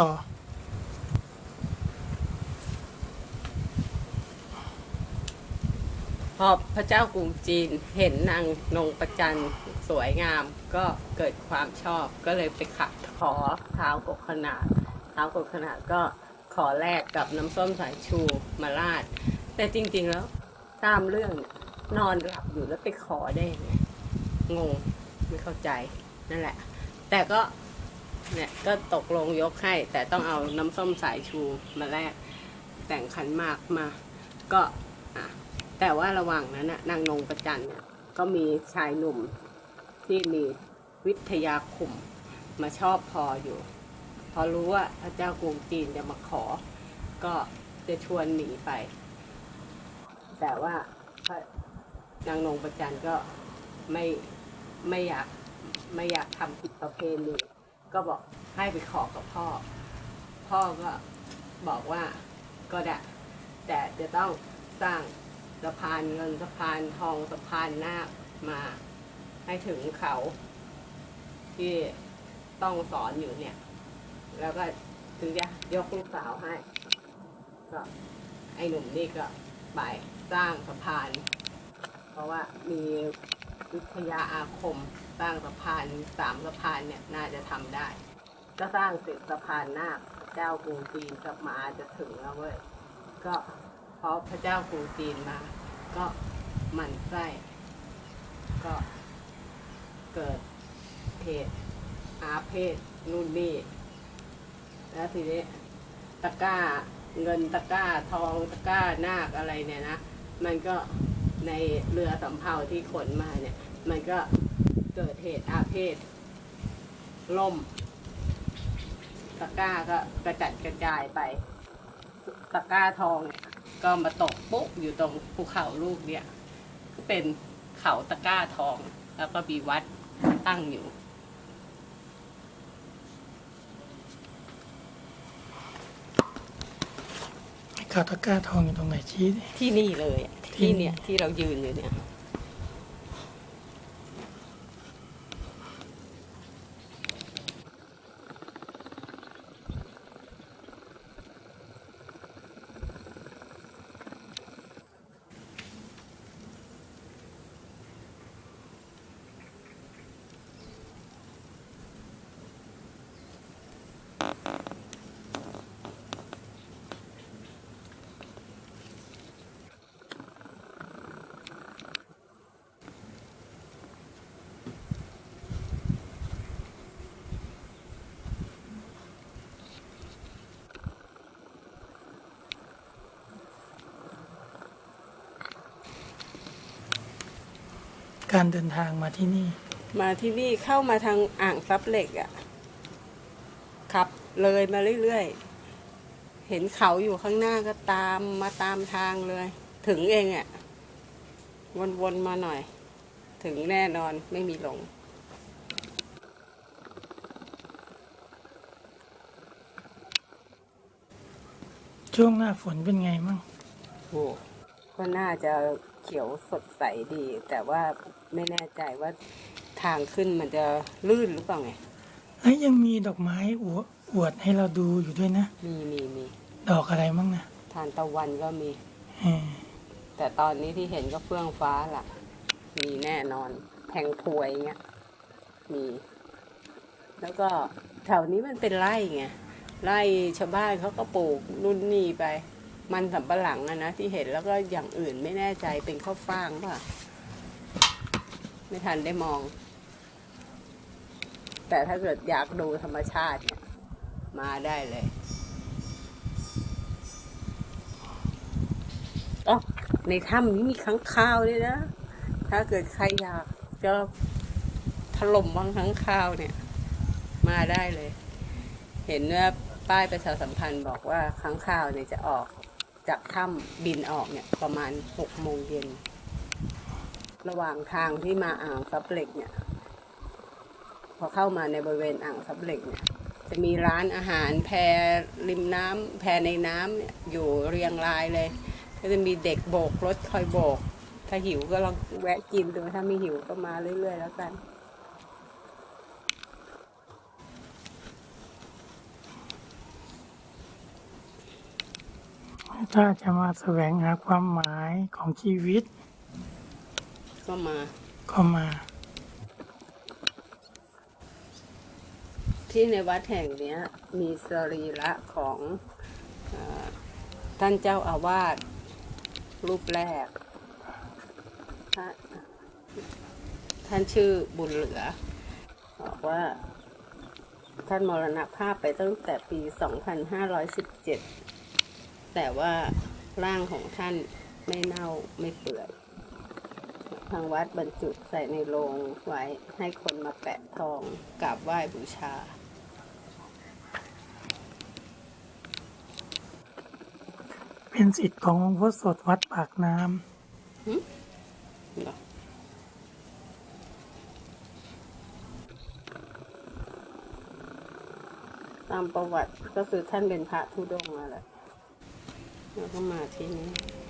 ต่อ พอพระเจ้ากรุงจีนเห็นนางนงประจันสวยงามก็เกิดความชอบก็เลยไปขัดขอเท้ากบขนาดเท้ากบขนาดก็ขอแลกกับน้ำส้มสายชูมาราด แต่จริง ๆแล้วตามเรื่องเนี่ยนอนหลับอยู่แล้วไปขอได้ยังไงงงไม่เข้าใจนั่นแหละ แต่ก็ เนี่ยก็ตกลงยกให้ แต่ต้องเอาน้ำส้มสายชูมาแลกแต่งขันมากมา ก็อะแต่ว่าระหว่างนั้นน่ะนางนงประจันเนี่ยก็มีชายหนุ่มที่มีวิทยาคุมมาชอบพออยู่ พอรู้ว่าพระเจ้ากรุงจีนจะมาขอ ก็จะชวนหนีไป แต่ว่านางนงประจันก็ไม่ไม่อยากไม่อยากทำผิดประเพณี ก็บอกให้ไปขอกับพ่อ พ่อก็บอกว่าก็ได้ แต่จะต้องสร้างสะพานเงินสะพานทองสะพานนาคมาให้ถึงเขา ที่ต้องสอนอยู่เนี่ย แล้วก็ถึงจะยกลูกสาวให้ ก็ ไอ้หนุ่มนี่ก็ไปสร้างสะพาน เพราะว่ามี วิทยาอาคม สร้างสะพานสามสะพานเนี่ยน่าจะทำได้ ก็สร้างเสร็จสะพานนาคเจ้ากรุงจีนกลับมาจะถึงแล้วเว้ยก็เพราะพระเจ้ากรุงจีนมา ก็หมั่นไส้ก็เกิดเหตุอาเพศนู่นนี่แล้วทีนี้ตะก้าเงินตะก้าทองตะก้านาคอะไรเนี่ยนะ มันก็ ในเรือสำเภาที่ขนมาเนี่ย มันก็เกิดเหตุอาเพศล่ม ตะกร้าก็กระจัดกระจายไป ตะกร้าทองเนี่ยก็มาตกปุ๊บอยู่ตรงภูเขาลูกเนี่ยก็เป็นเขาตะกร้าทอง แล้วก็มีวัดตั้งอยู่ข่าวตะกร้าทองอยู่ตรงไหนชี้ดิ ที่นี่เลยอะ ที่เนี่ยที่เรายืนอยู่เนี่ย การเดินทางมาที่นี่ มาที่นี่เข้ามาทางอ่างซับเหล็กอะ่ะขับเลยมาเรื่อยๆ เห็นเขาอยู่ข้างหน้าก็ตามมาตามทางเลย ถึงเองอะ่ะวนๆมาหน่อย ถึงแน่นอนไม่มีหลงช่วงหน้าฝนเป็นไงมั่งโอ้ก็น่าจะเขียวสดใสดี แต่ว่า ไม่แน่ใจว่าทางขึ้นมันจะลื่นหรือเปล่าไงแล้วยังมีดอกไม้อวอวดให้เราดูอยู่ด้วยนะ มีมีมีดอกอะไรมั่งนะทานตะวันก็มี เออแต่ตอนนี้ที่เห็นก็เฟื่องฟ้าล่ะ มีแน่นอนแทงพวยเงี้ยมี แล้วก็แถวนี้มันเป็นไร่ไงไร่ชาวบ้านเขาก็ปลูกรุ่นนี่ไป มันสำปะหลังอะนะที่เห็นแล้วก็อย่างอื่นไม่แน่ใจเป็นข้าวฟ่างป่ะ ไม่ทันได้มอง แต่ถ้าเกิดอยากดูธรรมชาติเนี่ยมาได้เลยอ๋อในถ้ำนี้มีค้างคาวด้วยนะ ถ้าเกิดใครอยากจะถล่มวังค้างคาวเนี่ย มาได้เลย เห็นว่าป้ายประชาสัมพันธ์บอกว่าค้างคาวเนี่ยจะออกจากถ้ำบินออกเนี่ยประมาณหกโมงเย็น ระหว่างทางที่มาอ่างซับเหล็กเนี่ย พอเข้ามาในบริเวณอ่างซับเหล็กเนี่ย จะมีร้านอาหารแพรริมน้ำ แพรในน้ำอยู่เรียงรายเลย ก็จะมีเด็กโบกรถคอยโบก ถ้าหิวก็ลองแวะกินดูถ้าไม่หิวก็มาเรื่อยๆแล้วกันถ้าจะมาแสวงหาความหมายของชีวิต ก็มาก็มา ที่ในวัดแห่งเนี้ย มีสรีระของเออท่านเจ้าอาวาสรูปแรกท่านท่านชื่อบุญเหลือ บอกว่า ท่านมรณภาพไปตั้งแต่ปี 2517 แต่ว่าร่างของท่านไม่เน่าไม่เปื่อย ทางวัดบรรจุใส่ในโลงไว้ให้คนมาแปะทองกราบไหว้บูชา เป็นสิทธิ์ของหลวงพ่อสดวัดปากน้เหรอตามประวัติก็คือท่านเป็นพระธุดงค์นั่นแหละแล้วก็มาที่นี่ำ